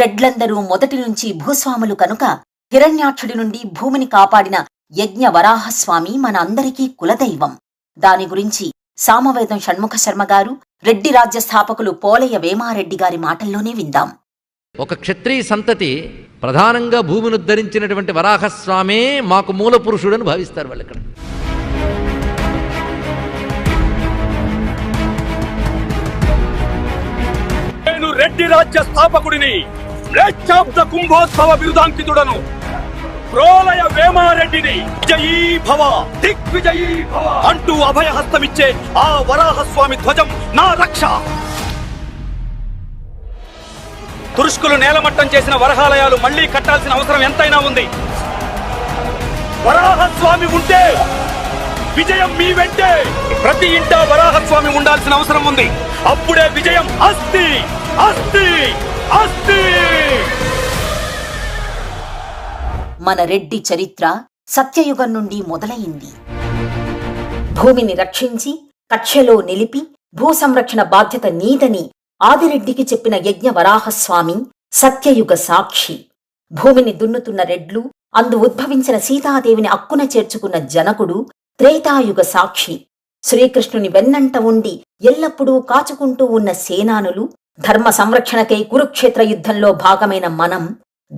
రెడ్లందరూ మొదటి నుంచి భూస్వాములు కనుక హిరణ్యాక్షుడి నుండి భూమిని కాపాడిన యజ్ఞ వరాహస్వామి మన అందరికీ కులదైవం. దాని గురించి సామవేదం షణ్ముఖ శర్మ గారు రెడ్డి రాజ్య స్థాపకులు పోలయ్య వేమారెడ్డి గారి మాటల్లోనే విందాం. ఒక క్షత్రియ సంతతి ప్రధానంగా భూమిని ఉద్ధరించినటువంటి వరాహస్వామే మాకు మూల పురుషుడని భావిస్తారు వాళ్ళు ఇక్కడ నేను రెడ్డి రాజ్య స్థాపకుడిని మ్లేచ్ఛాబ్ద కుంభోత్సవ బిరుదాంకితుడను ప్రోలయ వేమారెడ్డిని జయీ భవ దిగ్విజయీ భవ అంటూ అభయహస్తమిచ్చే ఆ వరాహస్వామి ధ్వజం నా రక్ష. తురుష్కులు నేలమట్టం చేసిన వరహాలయాలు మళ్ళీ కట్టాల్సిన అవసరం ఎంతైనా ఉంది. వరాహస్వామి ఉంటే విజయం మీ వెంటే. ప్రతి ఇంట వరాహస్వామి ఉండాల్సిన అవసరం ఉంది. అప్పుడే విజయం అస్తి అస్తి అస్తి మన రెడ్డి చరిత్ర సత్యయుగం నుండి మొదలైంది. భూమిని రక్షించి కక్షలో నిలిపి భూ సంరక్షణ బాధ్యత నీదని ఆదిరెడ్డికి చెప్పిన యజ్ఞ వరాహస్వామి సత్యయుగ సాక్షి. భూమిని దున్నుతున్న రెడ్లు అందు ఉద్భవించిన సీతాదేవిని అక్కున చేర్చుకున్న జనకుడు త్రేతాయుగ సాక్షి. శ్రీకృష్ణుని వెన్నంట ఉండి ఎల్లప్పుడూ కాచుకుంటూ ఉన్న సేనానులు ధర్మ సంరక్షణకై కురుక్షేత్ర యుద్ధంలో భాగమైన మనం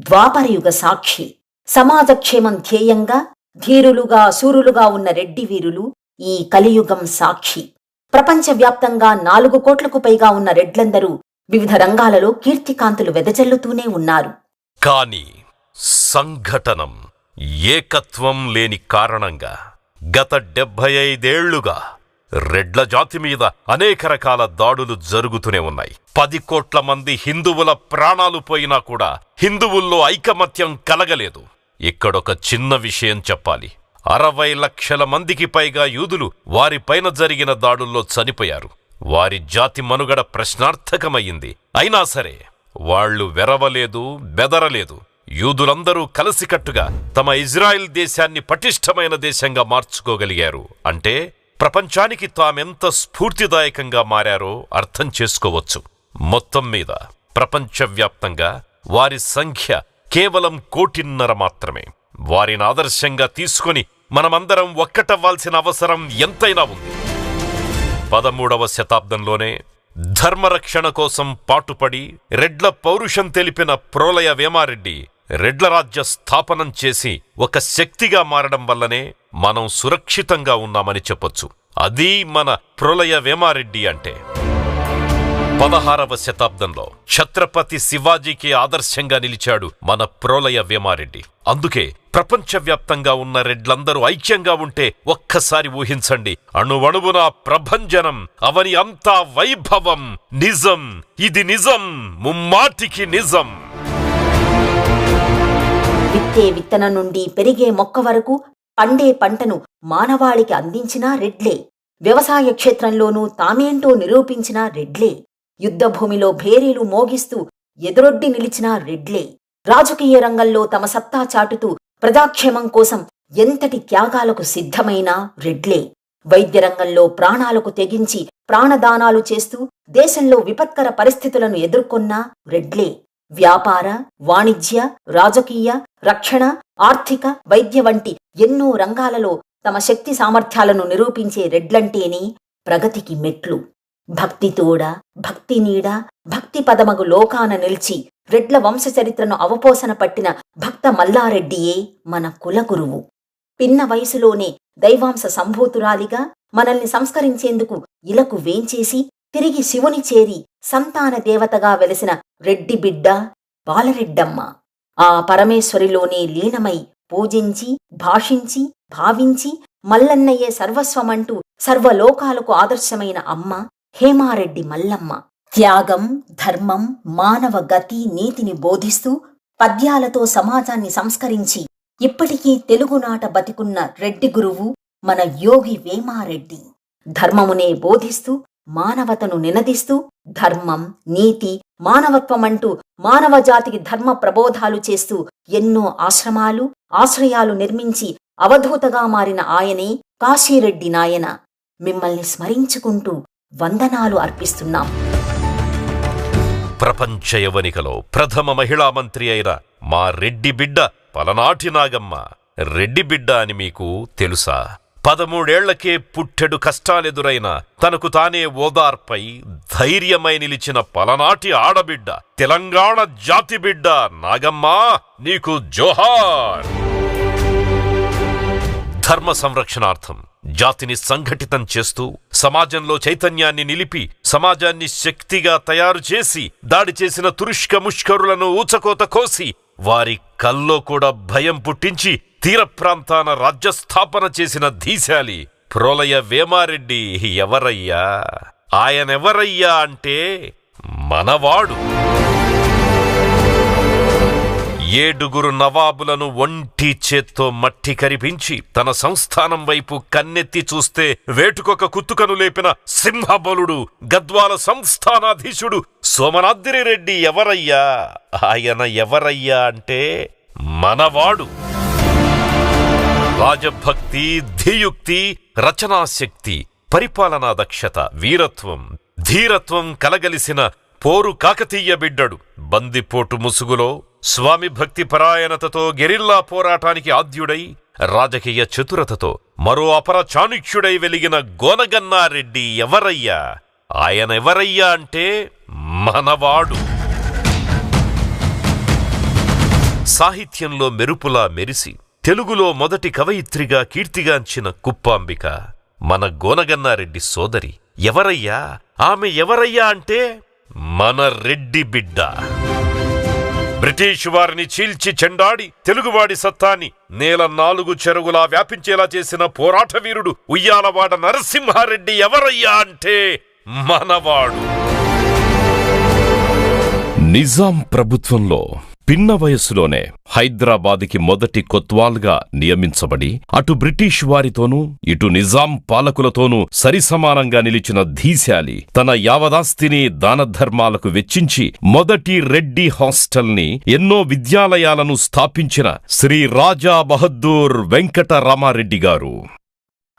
ద్వాపరయుగ సాక్షి. సమాజక్షేమం ధ్యేయంగా ధీరులుగా శూరులుగా ఉన్న రెడ్డి వీరులు ఈ కలియుగం సాక్షి. ప్రపంచవ్యాప్తంగా నాలుగు కోట్లకు పైగా ఉన్న రెడ్లందరూ వివిధ రంగాలలో కీర్తికాంతులు వెదజల్లుతూనే ఉన్నారు. కాని సంఘటనం ఏకత్వం లేని కారణంగా గత డెబ్భై ఐదేళ్ళుగా రెడ్ల జాతి మీద అనేక రకాల దాడులు జరుగుతూనే ఉన్నాయి. పది కోట్ల మంది హిందువుల ప్రాణాలు పోయినా కూడా హిందువుల్లో ఐకమత్యం కలగలేదు. ఇక్కడొక చిన్న విషయం చెప్పాలి. అరవై లక్షల మందికి పైగా యూదులు వారిపైన జరిగిన దాడుల్లో చనిపోయారు. వారి జాతి మనుగడ ప్రశ్నార్థకమయ్యింది. అయినా సరే వాళ్ళు వెరవలేదు బెదరలేదు. యూదులందరూ కలిసికట్టుగా తమ ఇజ్రాయెల్ దేశాన్ని పటిష్టమైన దేశంగా మార్చుకోగలిగారు. అంటే ప్రపంచానికి తామెంత స్ఫూర్తిదాయకంగా మారారో అర్థం చేసుకోవచ్చు. మొత్తం మీద ప్రపంచవ్యాప్తంగా వారి సంఖ్య కేవలం కోటిన్నర మాత్రమే. వారిని ఆదర్శంగా తీసుకొని మనమందరం ఒక్కటవ్వాల్సిన అవసరం ఎంతైనా ఉంది. పదమూడవ శతాబ్దంలోనే ధర్మరక్షణ కోసం పాటుపడి రెడ్ల పౌరుషం తెలిపిన ప్రోలయ వేమారెడ్డి రెడ్ల రాజ్య స్థాపనం చేసి ఒక శక్తిగా మారడం వల్లనే మనం సురక్షితంగా ఉన్నామని చెప్పొచ్చు. అది మన ప్రోలయ వేమారెడ్డి అంటే. పదహారవ శతాబ్దంలో ఛత్రపతి శివాజీకి ఆదర్శంగా నిలిచాడు మన ప్రోలయ వేమారెడ్డి. అందుకే ప్రపంచవ్యాప్తంగా ఉన్న రెడ్లందరూ ఐక్యంగా ఉంటే ఒక్కసారి ఊహించండి అణువణువున ప్రభంజనం అవని అంతా వైభవం నిజం ఇది నిజం ముమ్మాటికి నిజం. విత్తే విత్తనం నుండి పెరిగే మొక్క వరకు పండే పంటను మానవాళికి అందించినా రెడ్లే. వ్యవసాయ క్షేత్రంలోనూ తామేంటో నిరూపించిన రెడ్లే. యుద్ధభూమిలో భేరీలు మోగిస్తూ ఎదురొడ్డి నిలిచిన రెడ్లే. రాజకీయ రంగంలో తమ సత్తా చాటుతూ ప్రజాక్షేమం కోసం ఎంతటి త్యాగాలకు సిద్ధమైన రెడ్లే. వైద్య రంగంలో ప్రాణాలకు తెగించి ప్రాణదానాలు చేస్తూ దేశంలో విపత్కర పరిస్థితులను ఎదుర్కొన్న రెడ్లే. వ్యాపార వాణిజ్య రాజకీయ రక్షణ ఆర్థిక వైద్య వంటి ఎన్నో రంగాలలో తమ శక్తి సామర్థ్యాలను నిరూపించే రెడ్లంటేనే ప్రగతికి మెట్లు. భక్తితోడ భక్తి నీడ భక్తి పదమగు లోకాన నిలిచి రెడ్ల వంశచరిత్రను అవపోసన పట్టిన భక్త మల్లారెడ్డియే మన కులగురువు పిన్న వయసులోనే దైవాంశ సంభూతురాలిగా మనల్ని సంస్కరించేందుకు ఇలకు వేంచేసి తిరిగి శివుని చేరి సంతాన దేవతగా వెలిసిన రెడ్డి బిడ్డ బాలరెడ్డమ్మ. ఆ పరమేశ్వరిలోనే లీనమై పూజించి భాషించి భావించి మల్లన్నయ్యే సర్వస్వమంటూ సర్వలోకాలకు ఆదర్శమైన అమ్మ హేమారెడ్డి మల్లమ్మ. త్యాగం ధర్మం మానవ గతి నీతిని బోధిస్తూ పద్యాలతో సమాజాన్ని సంస్కరించి ఇప్పటికీ తెలుగునాట బతికున్న రెడ్డి గురువు మన యోగి వేమారెడ్డి. ధర్మమునే బోధిస్తూ మానవతను నినదిస్తూ ధర్మం నీతి మానవత్వమంటూ మానవ జాతికి ధర్మ ప్రబోధాలు చేస్తూ ఎన్నో ఆశ్రమాలు ఆశ్రయాలు నిర్మించి అవధూతగా మారిన ఆయనే కాశీరెడ్డి నాయన. మిమ్మల్ని స్మరించుకుంటూ వందనాలు అర్పిస్తున్నాం. ప్రపంచ యవనికలో ప్రథమ మహిళా మంత్రి అయిన మా రెడ్డి బిడ్డ పలనాటి నాగమ్మ. రెడ్డి బిడ్డ అని మీకు తెలుసా? పదమూడేళ్ళకే పుట్టెడు కష్టాలెదురైన తనకు తానే ఓదార్పై ధైర్యమై నిలిచిన పలనాటి ఆడబిడ్డ తెలంగాణ జాతి బిడ్డ నాగమ్మ నీకు జోహార్. ధర్మ సంరక్షణార్థం జాతిని సంఘటితం చేస్తూ సమాజంలో చైతన్యాన్ని నిలిపి సమాజాన్ని శక్తిగా తయారు చేసి దాడి చేసిన తురుష్క ముష్కరులను ఊచకోత కోసి వారి కల్లో కూడా భయం పుట్టించి తీర ప్రాంతాన రాజ్యస్థాపన చేసిన ధీశాలి ప్రోలయ వేమారెడ్డి ఎవరయ్యా? ఆయనెవరయ్యా అంటే మనవాడు. ఏడుగురు నవాబులను ఒంటి చేత్తో మట్టి కరిపించి తన సంస్థానం వైపు కన్నెత్తి చూస్తే వేటుకొక కుత్తుకను లేపిన సింహబలుడు గద్వాల సంస్థానాధీశుడు సోమనాద్రిరెడ్డి ఎవరయ్యా? ఆయన ఎవరయ్యా అంటే మనవాడు. రాజభక్తి ధీయుక్తి రచనాశక్తి పరిపాలనా దక్షత వీరత్వం ధీరత్వం కలగలిసిన పోరు కాకతీయ బిడ్డడు. బందిపోటు ముసుగులో స్వామి భక్తి పరాయణతతో గెరిల్లా పోరాటానికి ఆద్యుడై రాజకీయ చతురతతో మరో అపర చాణుక్యుడై వెలిగిన గోనగన్నారెడ్డి ఎవరయ్యా? ఆయన ఎవరయ్యా అంటే మనవాడు. సాహిత్యంలో మెరుపులా మెరిసి తెలుగులో మొదటి కవయిత్రిగా కీర్తిగాంచిన కుప్పాంబిక. మన గోనగన్నారెడ్డి సోదరి ఎవరయ్యా? ఆమె ఎవరయ్యా అంటే మన రెడ్డి బిడ్డ. బ్రిటిష్ వారిని చీల్చి చెండాడి తెలుగువాడి సత్తాని నేల నాలుగు చెరుగులా వ్యాపించేలా చేసిన పోరాట వీరుడు ఉయ్యాలవాడ నరసింహారెడ్డి ఎవరయ్యా అంటే మనవాడు. నిజాం ప్రభుత్వంలో పిన్న వయస్సులోనే హైదరాబాద్కి మొదటి కొత్వాల్గా నియమించబడి అటు బ్రిటిష్ వారితోనూ ఇటు నిజాం పాలకులతోనూ సరిసమానంగా నిలిచిన ధీశాలి తన యావదాస్తిని దానధర్మాలకు వెచ్చించి మొదటి రెడ్డి హాస్టల్ని ఎన్నో విద్యాలయాలను స్థాపించిన శ్రీ రాజా బహద్దూర్ వెంకట రామారెడ్డి గారు.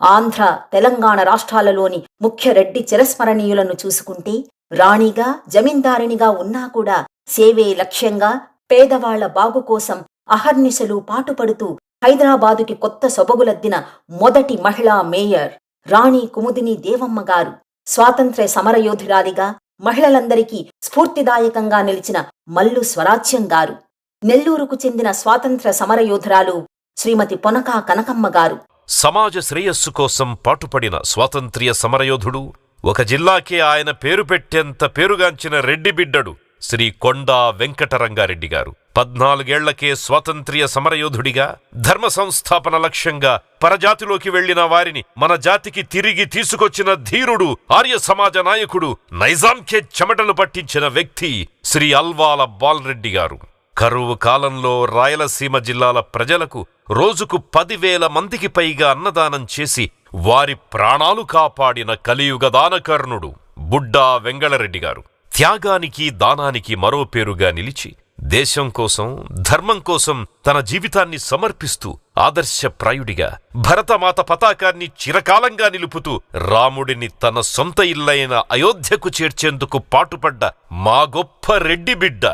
ఆంధ్ర తెలంగాణ రాష్ట్రాలలోని ముఖ్య రెడ్డి చిరస్మరణీయులను చూసుకుంటే రాణిగా జమీందారినిగా ఉన్నా కూడా సేవే లక్ష్యంగా పేదవాళ్ళ బాగు కోసం అహర్నిశలు పాటుపడుతూ హైదరాబాదుకి కొత్త సొబగులద్దిన మొదటి మహిళా మేయర్ రాణి కుముదిని దేవమ్మ గారు. స్వాతంత్ర్య సమరయోధురాలిగా మహిళలందరికీ స్ఫూర్తిదాయకంగా నిలిచిన మల్లు స్వరాజ్యం గారు. నెల్లూరుకు చెందిన స్వాతంత్ర్య సమరయోధురాలు శ్రీమతి పొనకా కనకమ్మ గారు. సమాజ శ్రేయస్సు కోసం పాటుపడిన స్వాతంత్ర్య సమరయోధుడు ఒక జిల్లాకే ఆయన పేరు పెట్టేంత పేరుగాంచిన రెడ్డి బిడ్డడు. శ్రీ కొండా వెంకటరంగారెడ్డి గారు. పద్నాలుగేళ్ళకే స్వాతంత్ర్య సమరయోధుడిగా ధర్మ సంస్థాపన లక్ష్యంగా పరజాతిలోకి వెళ్ళిన వారిని మన జాతికి తిరిగి తీసుకొచ్చిన ధీరుడు ఆర్య సమాజ నాయకుడు నైజాంకే చెమటలు పట్టించిన వ్యక్తి శ్రీ అల్వాల బాలరెడ్డి గారు. కరువు కాలంలో రాయలసీమ జిల్లాల ప్రజలకు రోజుకు పదివేల మందికి పైగా అన్నదానం చేసి వారి ప్రాణాలు కాపాడిన కలియుగ దానకర్ణుడు బుడ్డా వెంగళరెడ్డి గారు. త్యాగానికి దానానికి మరో పేరుగా నిలిచి దేశం కోసం ధర్మం కోసం తన జీవితాన్ని సమర్పిస్తూ ఆదర్శప్రాయుడిగా భరతమాత పతాకాన్ని చిరకాలంగా నిలుపుతూ రాముడిని తన సొంత ఇల్లైన అయోధ్యకు చేర్చేందుకు పాటుపడ్డ మా గొప్ప రెడ్డి బిడ్డ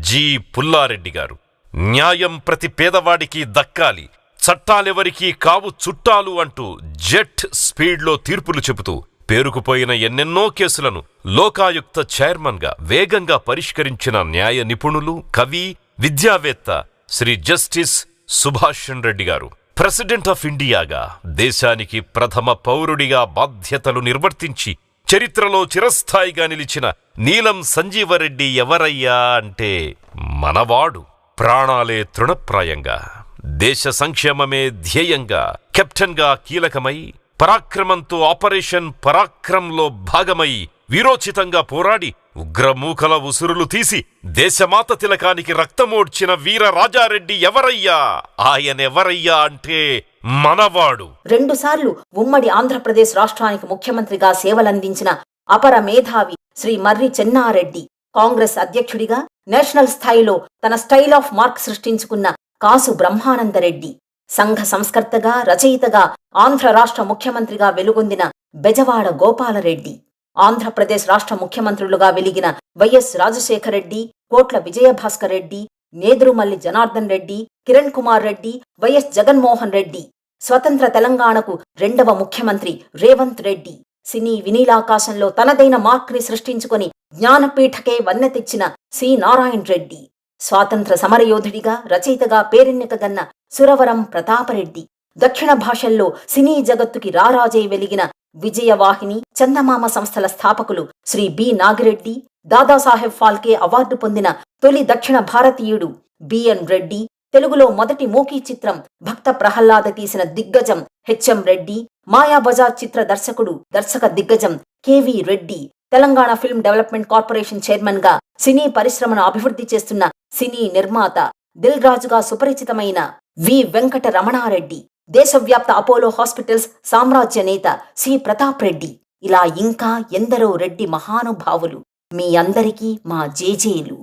జి. పుల్లారెడ్డి గారు. న్యాయం ప్రతి పేదవాడికి దక్కాలి చట్టాలెవరికీ కావు చుట్టాలు అంటూ జెట్ స్పీడ్లో తీర్పులు చెబుతూ పేరుకుపోయిన ఎన్నెన్నో కేసులను లోకాయుక్త చైర్మన్గా వేగంగా పరిష్కరించిన న్యాయ నిపుణులు కవి విద్యావేత్త శ్రీ జస్టిస్ సుభాషణ్ రెడ్డి గారు. ప్రెసిడెంట్ ఆఫ్ ఇండియాగా దేశానికి ప్రథమ పౌరుడిగా బాధ్యతలు నిర్వర్తించి చరిత్రలో చిరస్థాయిగా నిలిచిన నీలం సంజీవరెడ్డి ఎవరయ్యా అంటే మనవాడు. ప్రాణాలే తృణప్రాయంగా దేశ సంక్షేమమే ధ్యేయంగా కెప్టెన్గా కీలకమై పరాక్రమంతో ఆపరేషన్ పరాక్రమంలో భాగమై వీరోచితంగా పోరాడి ఉగ్రమూకల ఉసురులు తీసి దేశమాత తిలకానికి రక్తమోడ్చిన వీర రాజారెడ్డి ఎవరయ్యా? ఆయనెవరయ్యా అంటే మనవాడు. రెండుసార్లు ఉమ్మడి ఆంధ్రప్రదేశ్ రాష్ట్రానికి ముఖ్యమంత్రిగా సేవలందించిన అపర మేధావి శ్రీ మర్రి చెన్నారెడ్డి. కాంగ్రెస్ అధ్యక్షుడిగా నేషనల్ స్థాయిలో తన స్టైల్ ఆఫ్ మార్క్ సృష్టించుకున్న కాసు బ్రహ్మానందరెడ్డి. సంఘ సంస్కర్తగా రచయితగా ఆంధ్ర రాష్ట్ర ముఖ్యమంత్రిగా వెలుగొందిన బెజవాడ గోపాలరెడ్డి ఆంధ్రప్రదేశ్ రాష్ట్ర ముఖ్యమంత్రులుగా వెలిగిన వైఎస్ రాజశేఖర రెడ్డి కోట్ల విజయభాస్కర్ రెడ్డి నేదురుమల్లి జనార్దన్ రెడ్డి కిరణ్ కుమార్ రెడ్డి వైఎస్ జగన్మోహన్ రెడ్డి స్వతంత్ర తెలంగాణకు రెండవ ముఖ్యమంత్రి రేవంత్ రెడ్డి సినీ వినీలాకాశంలో తనదైన మార్క్ని సృష్టించుకొని జ్ఞానపీఠకే వన్నె తెచ్చిన సి. నారాయణ రెడ్డి స్వాతంత్ర సమరయోధుడిగా రచయితగా పేరెన్నికగన్న సురవరం ప్రతాపరెడ్డి. దక్షిణ భాషల్లో సినీ జగత్తుకి రారాజై వెలిగిన విజయవాహిని చందమామ సంస్థల స్థాపకులు శ్రీ బి. నాగిరెడ్డి దాదాసాహెబ్ ఫాల్కే అవార్డు పొందిన తొలి దక్షిణ భారతీయుడు బిఎన్ రెడ్డి తెలుగులో మొదటి మూకీ చిత్రం భక్త ప్రహ్లాద తీసిన దిగ్గజం హెచ్ఎం రెడ్డి మాయాబజార్ చిత్ర దర్శకుడు దర్శక దిగ్గజం KV Reddy Telangana film development corporation చైర్మన్గా సినీ పరిశ్రమను అభివృద్ధి చేస్తున్న సినీ నిర్మాత దిల్ రాజుగా సుపరిచితమైన వి. వెంకట రమణారెడ్డి దేశవ్యాప్త అపోలో హాస్పిటల్స్ సామ్రాజ్య నేత సి. ప్రతాప్ రెడ్డి. ఇలా ఇంకా ఎందరో రెడ్డి మహానుభావులు మీ అందరికీ మా జేజేలు.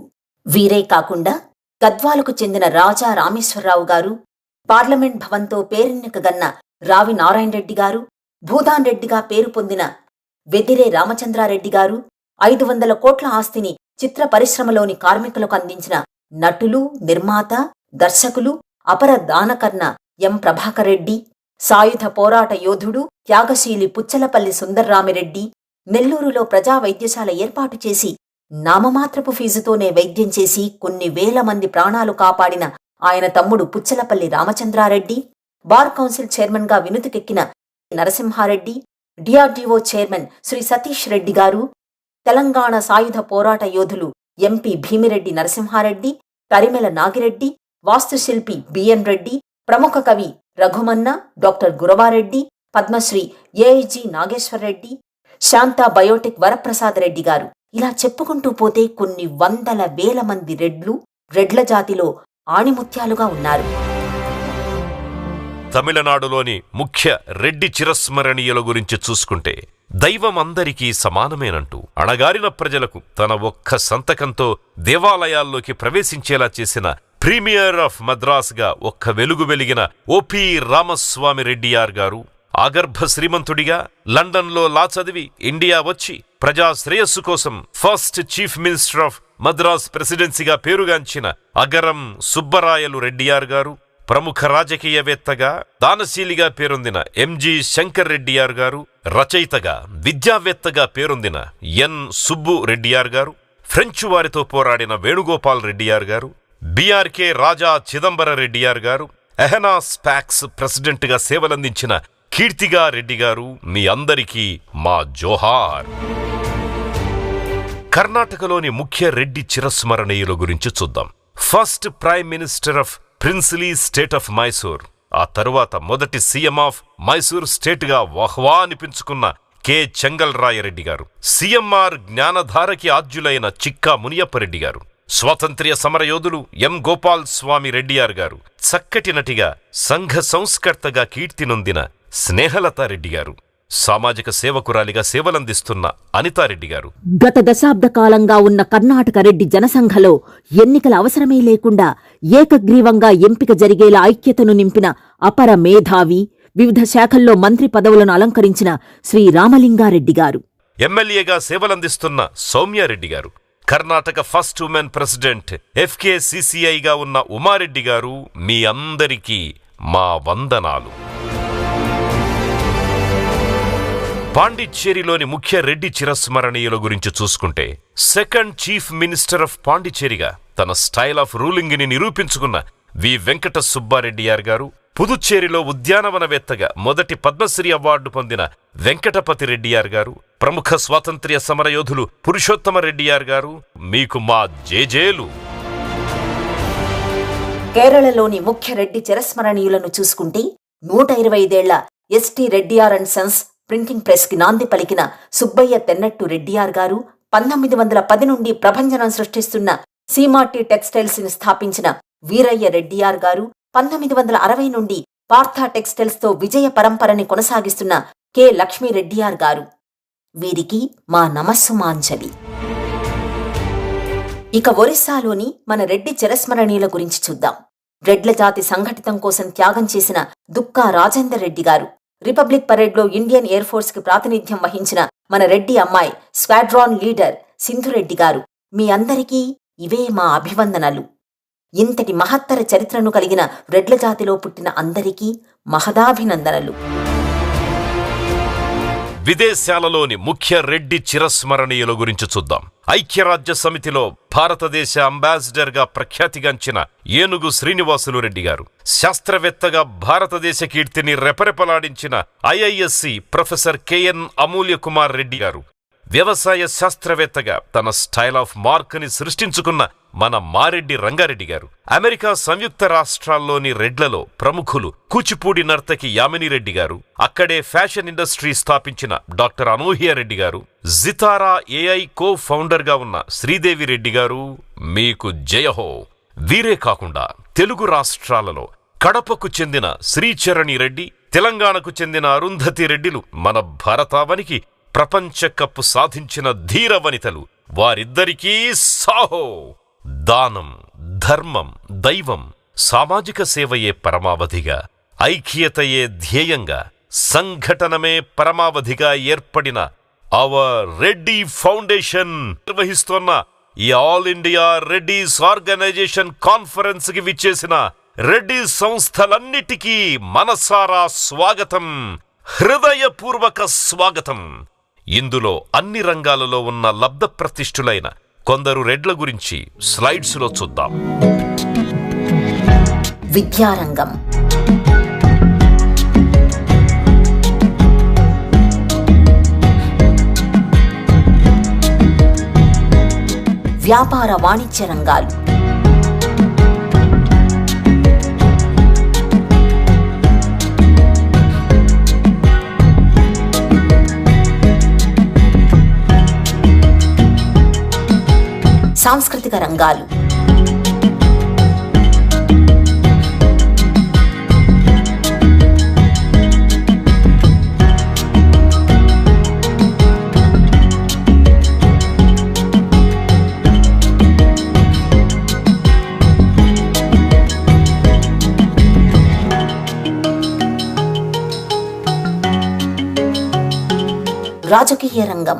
వీరే కాకుండా గద్వాలకు చెందిన రాజా రామేశ్వరరావు గారు పార్లమెంట్ భవన్తో పేరెన్నికగన్న రావి నారాయణ రెడ్డి గారు భూదాన్ రెడ్డిగా పేరు పొందిన వెదిరే రామచంద్రారెడ్డి గారు ఐదు వందల కోట్ల ఆస్తిని చిత్ర పరిశ్రమలోని కార్మికులకు అందించిన నటులు నిర్మాత దర్శకులు అపర దానకర్ణ ఎం. ప్రభాకర్ రెడ్డి సాయుధ పోరాట యోధుడు త్యాగశీలి పుచ్చలపల్లి సుందర్రామిరెడ్డి నెల్లూరులో ప్రజా వైద్యశాల ఏర్పాటు చేసి నామమాత్రపు ఫీజుతోనే వైద్యం చేసి కొన్ని వేల మంది ప్రాణాలు కాపాడిన ఆయన తమ్ముడు పుచ్చలపల్లి రామచంద్రారెడ్డి బార్ కౌన్సిల్ చైర్మన్గా వినుతికెక్కిన నరసింహారెడ్డి డిఆర్డీఓ చైర్మన్ శ్రీ సతీష్ రెడ్డి గారు తెలంగాణ సాయుధ పోరాట యోధులు ఎంపీ భీమిరెడ్డి నరసింహారెడ్డి కరిమెల నాగిరెడ్డి వాస్తుశిల్పి బిఎన్ రెడ్డి ప్రముఖ కవి Raghumanna doctor Guravareddy Padmashri AIG Nageshwarreddy Shantha biotech Varaprasad Reddy garu. ఇలా చెప్పుకుంటూ పోతే కొన్ని వందల వేల మంది రెడ్లు రెడ్ల జాతిలో ఆణిముత్యాలుగా ఉన్నారు. తమిళనాడులోని ముఖ్య రెడ్డి చిరస్మరణీయుల గురించి చూసుకుంటే దైవం అందరికీ సమానమేనంటూ అణగారిన ప్రజలకు తన ఒక్క సంతకంతో దేవాలయాల్లోకి ప్రవేశించేలా చేసిన ప్రీమియర్ ఆఫ్ మద్రాస్గా ఒక్క వెలుగు వెలిగిన ఓపి రామస్వామి రెడ్డియార్ గారు ఆగర్భ శ్రీమంతుడిగా లండన్లో లా చదివి ఇండియా వచ్చి ప్రజా శ్రేయస్సు కోసం first chief minister of Madras ప్రెసిడెన్సీగా పేరుగాంచిన అగరం సుబ్బరాయలు రెడ్డియార్ గారు ప్రముఖ రాజకీయవేత్తగా దానశీలిగా పేరొందిన ఎంజి శంకర్ రెడ్డియార్ గారు రచయితగా విద్యావేత్తగా పేరొందిన ఎన్ సుబ్బు రెడ్డియార్ గారు ఫ్రెంచ్ వారితో పోరాడిన వేణుగోపాల్ రెడ్డియార్ గారు బీఆర్కే రాజా చిదంబర రెడ్డియార్ గారు ఎహనా స్పాక్స్ ప్రెసిడెంట్గా సేవలందించిన కీర్తిగా రెడ్డి గారు మీ అందరికీ మా జోహార్. కర్ణాటకలోని ముఖ్య రెడ్డి చిరస్మరణీయుల గురించి చూద్దాం. First prime minister of princely state of Mysore. ఆ తరువాత మొదటి సీఎం ఆఫ్ మైసూర్ స్టేట్గా వహ్వా అనిపించుకున్న కె. చెంగల్ రాయరెడ్డి గారు. సీఎంఆర్ జ్ఞానధారకి ఆద్యులైన చిక్కా మునియప్పరెడ్డి గారు. స్వాతంత్ర్య సమరయోధులు ఎం. గోపాల్ స్వామి రెడ్డియార్ గారు. చక్కటి నటిగా సంఘ సంస్కర్తగా కీర్తినొందిన స్నేహలతారెడ్డి గారు. సామాజిక సేవకురాలిగా సేవలందిస్తున్న అనితారెడ్డి గారు. గత దశాబ్ద కాలంగా ఉన్న కర్ణాటక రెడ్డి జనసంఘలో ఎన్నికల అవసరమే లేకుండా ఏకగ్రీవంగా ఎంపిక జరిగేలా ఐక్యతను నింపిన అపర మేధావి వివిధ శాఖల్లో మంత్రి పదవులను అలంకరించిన శ్రీ రామలింగారెడ్డి గారు. ఎమ్మెల్యేగా సేవలందిస్తున్న Sowmyareddy garu. Karnataka first women president FK సిసిఐగా ఉన్న ఉమారెడ్డి గారు మీ అందరికీ మా వందనాలు. పాండిచ్చేరిలోని ముఖ్య రెడ్డి చిరస్మరణీయుల గురించి చూసుకుంటే సెకండ్ చీఫ్ మినిస్టర్ ఆఫ్ పాండిచ్చేరిగా తన స్టైల్ ఆఫ్ రూలింగ్ని నిరూపించుకున్న వి. వెంకట సుబ్బారెడ్డియార్ గారు పుదుచ్చేరిలో ఉద్యానవనవేత్తగా మొదటి పద్మశ్రీ అవార్డు పొందిన వెంకటపతి రెడ్డియార్ గారు ప్రముఖ స్వాతంత్ర్య సమరయోధులు పురుషోత్తమ రెడ్డియార్ గారు మీకు మా జేజేలు. కేరళలోని ముఖ్య రెడ్డి చిరస్మరణీయులను చూసుకుంటే నూట ఇరవై ఐదేళ్ళ ST Reddiar and sons printing ప్రెస్కి నాంది పలికిన సుబ్బయ్య తెన్నట్టు రెడ్డియార్ గారు పంతొమ్మిది వందల పది నుండి ప్రభంజనం సృష్టిస్తున్న సీమాటి టెక్స్టైల్స్ని స్థాపించిన వీరయ్య రెడ్డియార్ గారు పంతొమ్మిది వందల అరవై నుండి పార్థా టెక్స్టైల్స్తో విజయ పరంపరని కొనసాగిస్తున్న కె. లక్ష్మీ రెడ్డియార్ గారు. వీరికి మా నమస్సుమాంజలి. ఇక ఒరిస్సాలోని మన రెడ్డి చిరస్మరణీయుల గురించి చూద్దాం. రెడ్ల జాతి సంఘటితం కోసం త్యాగం చేసిన దుక్కా రాజేందర్ రెడ్డి గారు. రిపబ్లిక్ పరేడ్లో ఇండియన్ ఎయిర్ ఫోర్స్కి ప్రాతినిధ్యం వహించిన మన రెడ్డి అమ్మాయి స్క్వాడ్రాన్ లీడర్ సింధురెడ్డి గారు. మీ అందరికీ ఇవే మా అభివందనలు. ఇంతటి మహత్తర చరిత్రను కలిగిన రెడ్ల జాతిలో పుట్టిన అందరికీ మహదాభినందనలు. విదేశాలలోని ముఖ్య రెడ్డి చిరస్మరణీయుల గురించి చూద్దాం. ఐక్యరాజ్య సమితిలో భారతదేశ అంబాసిడర్గా ప్రఖ్యాతిగాంచిన ఏనుగు శ్రీనివాసులు రెడ్డి గారు. శాస్త్రవేత్తగా భారతదేశ కీర్తిని రెపరెపలాడించిన IISc professor KN Amulya Kumar Reddy garu. వ్యవసాయ శాస్త్రవేత్తగా తన స్టైల్ ఆఫ్ మార్క్ని సృష్టించుకున్న మన మారెడ్డి రంగారెడ్డి గారు. అమెరికా సంయుక్త రాష్ట్రాల్లోని రెడ్లలో ప్రముఖులు కూచిపూడి నర్తకి యామిని రెడ్డి గారు అక్కడే ఫ్యాషన్ ఇండస్ట్రీ స్థాపించిన డాక్టర్ అనూహ్య రెడ్డి గారు జితారా ఏఐ కో ఫౌండర్గా ఉన్న శ్రీదేవి రెడ్డి గారు మీకు జయహో వీరే కాకుండా తెలుగు రాష్ట్రాలలో కడపకు చెందిన శ్రీచరణి రెడ్డి తెలంగాణకు చెందిన అరుంధతి రెడ్డిలు మన భారతావనికి ప్రపంచ కప్ సాధించిన ధీర వనితలు. వారిద్దరికీ సాహో! దానం ధర్మం దైవం సామాజిక సేవయే పరమావధిగా ఐక్యతయే ధ్యేయంగా సంఘటనమే పరమావధిగా ఏర్పడిన అవర్ రెడ్డి ఫౌండేషన్ నిర్వహిస్తున్న ఈ ఆల్ ఇండియా రెడ్డీస్ ఆర్గనైజేషన్ కాన్ఫరెన్స్కి విచ్చేసిన రెడ్డి సంస్థలన్నిటికీ మనసారా స్వాగతం హృదయపూర్వక స్వాగతం. ఇందులో అన్ని రంగాలలో ఉన్న లబ్ధ ప్రతిష్ఠులైన కొందరు రెడ్ల గురించి స్లైడ్స్లో చూద్దాం. విద్యారంగం. వ్యాపార వాణిజ్య రంగాలు. సాంస్కృతిక రంగాలు. రాజకీయ రంగం.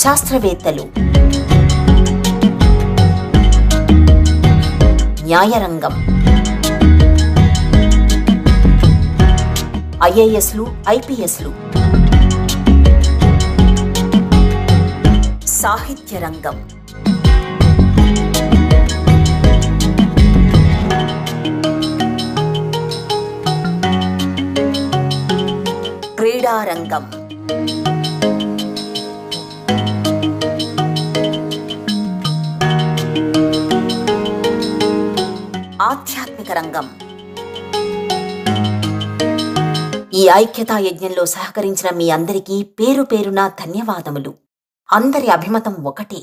శాస్త్రవేత్తలు. న్యాయరంగం. ఐఏఎస్లు ఐపీఎస్లు. సాహిత్య రంగం క్రీడారంగం. రంగం. ఈ ఐక్యతా యజ్ఞంలో సహకరించిన మీ అందరికీ పేరు పేరున ధన్యవాదములు. అందరి అభిమతం ఒకటే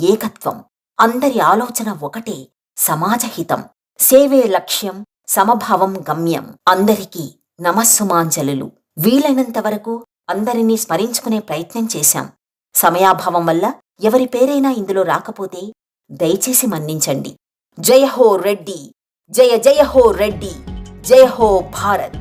ఏకత్వం. అందరి ఆలోచన ఒకటే సమాజహితం. సేవే లక్ష్యం సమభావం గమ్యం. అందరికీ నమస్సుమాంజలులు. వీలైనంత వరకు అందరినీ స్మరించుకునే ప్రయత్నం చేశాం. సమయాభావం వల్ల ఎవరి పేరైనా ఇందులో రాకపోతే దయచేసి మన్నించండి. జయహో రెడ్డి. జయ జయ హో రెడ్డి జయ హో భారత్.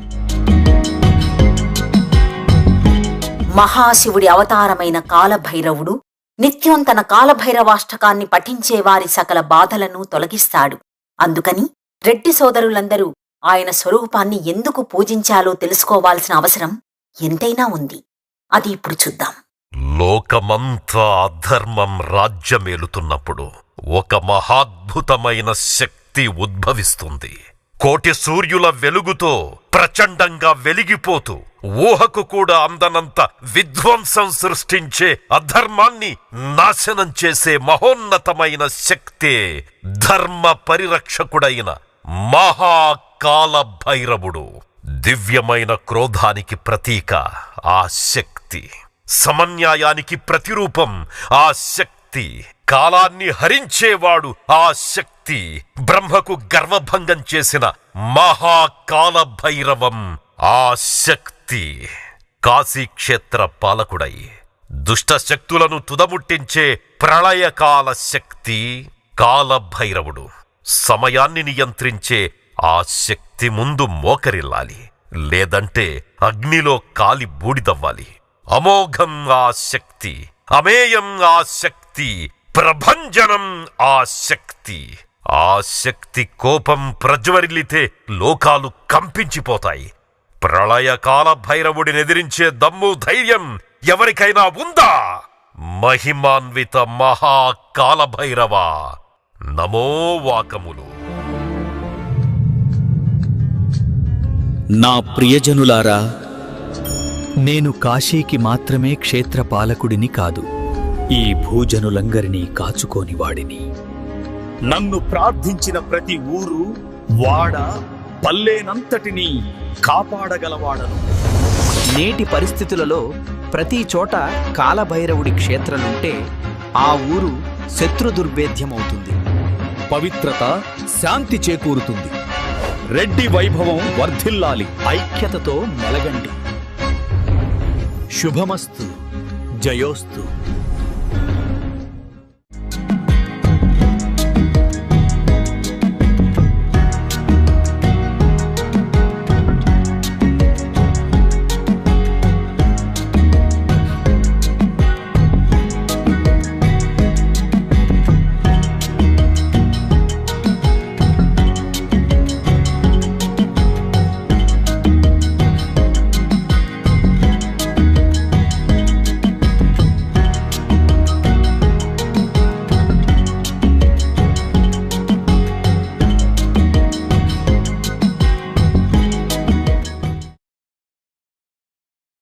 మహాశివుడి అవతారమైన కాలభైరవుడు నిత్యం తన కాలభైరవాష్టకాన్ని పఠించే వారి సకల బాధలను తొలగిస్తాడు. అందుకని రెడ్డి సోదరులందరూ ఆయన స్వరూపాన్ని ఎందుకు పూజించాలో తెలుసుకోవాల్సిన అవసరం ఎంతైనా ఉంది. అది ఇప్పుడు చూద్దాం. లోకమంతా అధర్మం రాజ్యమేలుతున్నప్పుడు ఒక మహాద్భుతమైన శక్తి ఉద్భవిస్తుంది. కోటి సూర్యుల వెలుగుతో ప్రచండంగా వెలిగిపోతూ ఊహకు కూడా అందనంత విధ్వంసం సృష్టించే అధర్మాన్ని నాశనం చేసే మహోన్నతమైన శక్తే ధర్మ పరిరక్షకుడైన మహాకాల భైరవుడు. దివ్యమైన క్రోధానికి ప్రతీక ఆ శక్తి. సమన్యాయానికి ప్రతిరూపం ఆ శక్తి. కాలాన్ని హరించేవాడు ఆ శక్తి బ్రహ్మకు గర్వభంగం చేసిన మహాకాల భైరవం ఆ శక్తి కాశీక్షేత్ర పాలకుడై దుష్ట శక్తులను తుదముట్టించే ప్రళయకాల శక్తి కాలభైరవుడు. సమయాన్ని నియంత్రించే ఆ శక్తి ముందు మోకరిల్లాలి లేదంటే అగ్నిలో కాలి బూడిదవ్వాలి. అమోఘం ఆ శక్తి అమేయం ఆ శక్తి ప్రభంజనం ఆ శక్తి ఆ శక్తి కోపం ప్రజ్వరిల్లితే లోకాలు కంపించిపోతాయి. ప్రళయకాల భైరవుడినెదిరించే దమ్ము ధైర్యం ఎవరికైనా ఉందా? మహిమాన్విత మహాకాలభైరవ నమో వాకములు. నా ప్రియజనులారా నేను కాశీకి మాత్రమే క్షేత్రపాలకుడిని కాదు. ఈ భూజనులందరినీ కాచుకోని వాడిని. నన్ను ప్రార్థించిన ప్రతి ఊరు వాడ పల్లేనంతటినీ కాపాడగలవాడను. నేటి పరిస్థితులలో ప్రతి చోట కాలభైరవుడి క్షేత్రాలుంటే ఆ ఊరు శత్రు దుర్భేద్యమవుతుంది పవిత్రత శాంతి చేకూరుతుంది. రెడ్డి వైభవం వర్ధిల్లాలి. ఐక్యతతో మెలగండి. శుభమస్తు. జయోస్తు.